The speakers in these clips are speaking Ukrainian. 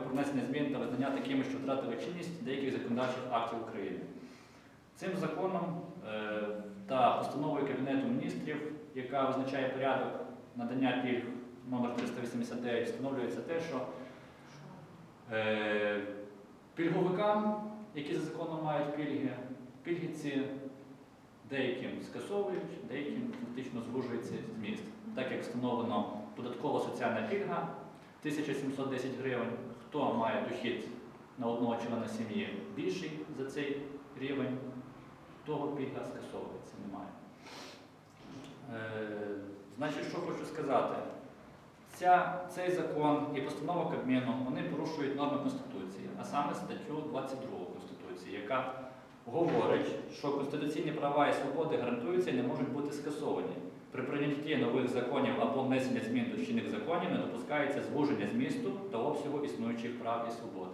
про внесення змін та визнання такими, що втратили чинність деяких законодавчих актів України. Цим законом е, та постановою Кабінету міністрів, яка визначає порядок надання пільг номер 389, встановлюється те, що е, пільговикам, які за законом мають пільги, пільги ці деяким скасовують, деяким фактично звужується зміст. Так як встановлено податкова соціальна пільга 1710 гривень, хто має дохід на одного члена сім'ї більший за цей рівень, того пільга скасовується, немає. Е, значить, що хочу сказати. Ця, цей закон і постанова Кабміну вони порушують норми Конституції, а саме статтю 22 Конституції, яка говорить, що конституційні права і свободи гарантуються і не можуть бути скасовані. При прийнятті нових законів або внесення змін до чинних законів не допускається звуження змісту та обсягу існуючих прав і свобод.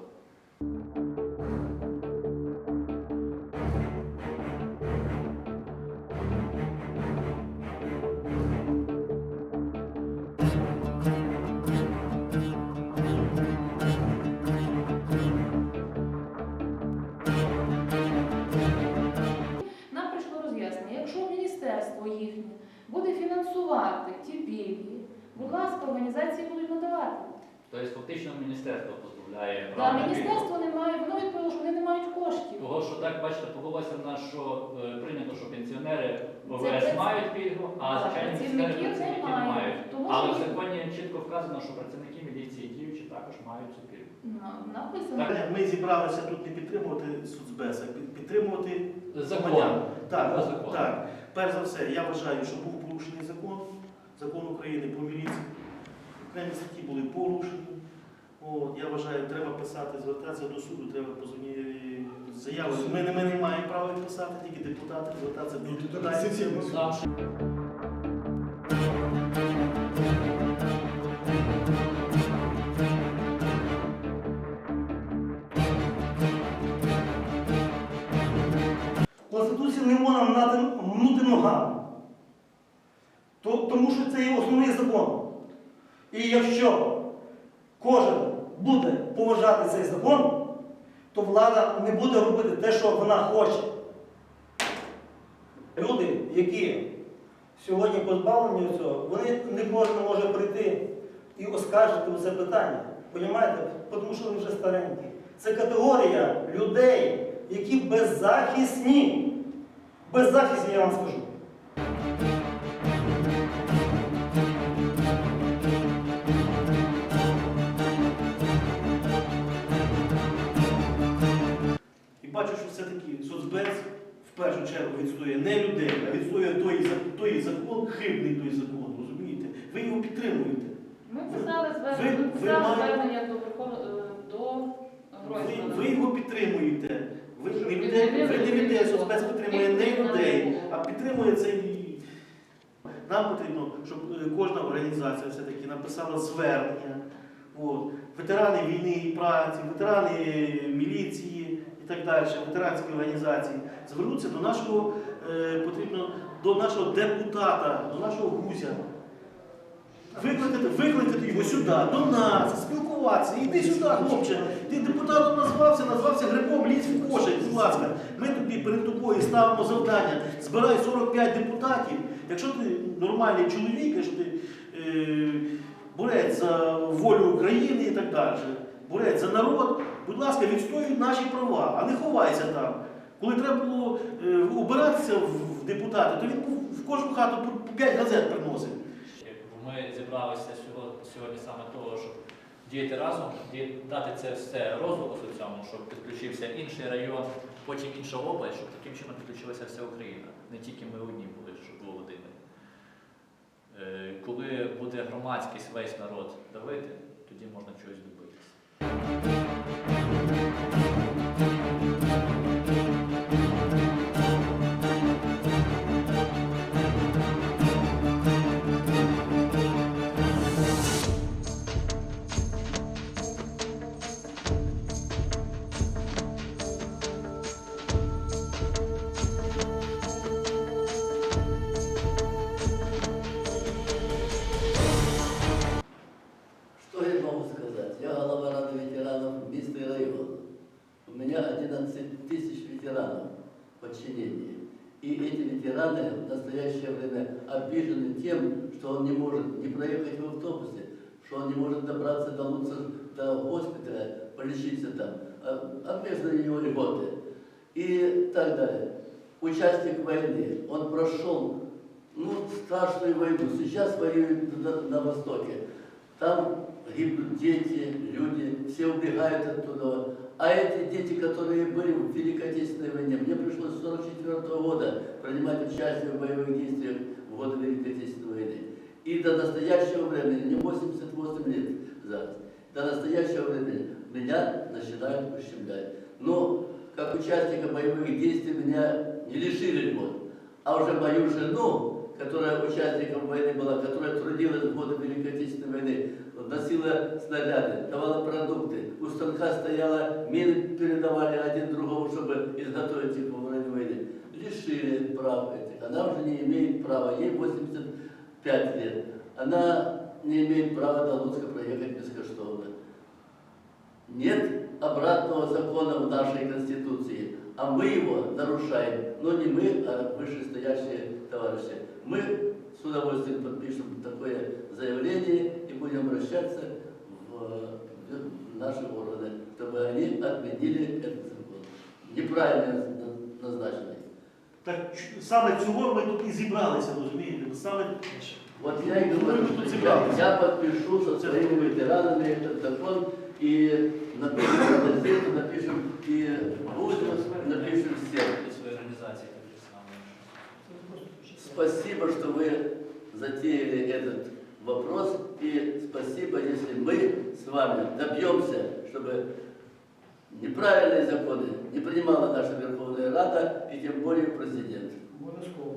Якщо міністерство їхнє буде фінансувати ті пільги, будь ласка, організації будуть надавати. Тобто фактично міністерство позбавляє Та прав міністерство не має, воно відповіло, що вони не мають коштів. Того, що так, бачите, повелося в нас, що е, прийнято, що пенсіонери ОВС мають пільгу, а Так, звичайні пенсіонери працівники не мають. Тому Але в що- законі чітко вказано, що працівники міліції діючі також мають цю пільгу. На- Написано. Ми зібралися тут не підтримувати соцбез, а під- підтримувати Закон. громадян. Так, По закону. так. Перш за все, я вважаю, що був порушений закон, закон України про міліцію. Окремі статті були порушені. От, я вважаю, треба писати, звертатися до суду, треба позвонити заяви. Ми, не- ми не маємо права їх писати, тільки депутати, звертатися до депутатів. Мнути ногами. То- Тому що це є основний закон. І якщо кожен буде поважати цей закон, то влада не буде робити те, що вона хоче. Люди, які сьогодні позбавлені цього, вони не кожен може прийти і оскаржити це питання. Понімаєте? Тому що вони вже старенькі. Це категорія людей, які беззахисні. Беззахисні, я вам скажу. І бачу, що все-таки соцбез в першу чергу відстоює не людей, а відстоює той, той закон, хибний той закон, розумієте? Ви його підтримуєте. Ми писали звернення до Верховного до Ви, ви його підтримуєте. Ви не людей, ви не людей, соцбез підтримує не не людей, а підтримує цей. Нам потрібно, щоб е, кожна організація все-таки написала звернення. От. Ветерани війни і праці, ветерани міліції і так далі, ветеранські організації звернуться до нашого е, потрібно до нашого депутата, до нашого гузя. Викликати, викликати його сюди, до нас, спілкуватися. Іди сюди, хлопче. Ти депутатом назвався, назвався грибом, лізь в кошик, будь ласка. Ми тобі перед тобою ставимо завдання. Збирай 45 депутатів. Якщо ти нормальний чоловік, якщо ти е, борець за волю України і так далі, борець за народ, будь ласка, відстоюй наші права, а не ховайся там. Коли треба було е, обиратися в депутати, то він в кожну хату по- по 5 газет приносив. Ми зібралися сьогодні, сьогодні саме того, щоб діяти разом, дати це все розвитку цьому, щоб підключився інший район, потім інша область, щоб таким чином підключилася вся Україна. Не тільки ми одні були, щоб було один. Е, Коли буде громадськість весь народ давити, тоді можна чогось добитися. Настоящее время обижены тем, что он не может не проехать в автобусе, что он не может добраться до лучшего до госпиталя, полечиться там, а, между него льготы и так далее. Участник войны, он прошел ну, страшную войну, сейчас воюет на, на Востоке. Там гибнут дети, люди, все убегают оттуда. А эти дети, которые были в Великой Отечественной войне, мне пришлось с 44 года принимать участие в боевых действиях в годы Великой Отечественной войны. И до настоящего времени, мне 88 лет зараз, до настоящего времени меня начинают ущемлять. Но как участника боевых действий меня не лишили льгот. А уже мою жену, которая участником войны была, которая трудилась в годы Великой Отечественной войны, носила снаряды, давала продукты, у станка стояла, мины передавали один другому, чтобы изготовить их во время войны. Лишили прав этих. Она уже не имеет права, ей 85 лет. Она не имеет права до Луцка проехать бескоштовно. Нет обратного закона в нашей Конституции, а мы его нарушаем. Но не мы, а вышестоящие товарищи. Мы с удовольствием подпишем такое заявление и будем обращаться в, в наши органы, чтобы они отменили этот закон. Неправильно на- назначенный. Так ч- саме цього ми тут і зібралися, розумієте? Саме Вот я и говорю, Ну, тут что собрались. я, я подпишу со своими ветеранами этот закон и напишем в газету, напишем и будем, напишем всем. І свої організації такі самі. Спасибо, что вы затеяли этот вопрос, и спасибо, если мы с вами добьемся, чтобы неправильные законы не принимала наша Верховная Рада и тем более президент. Обов'язково.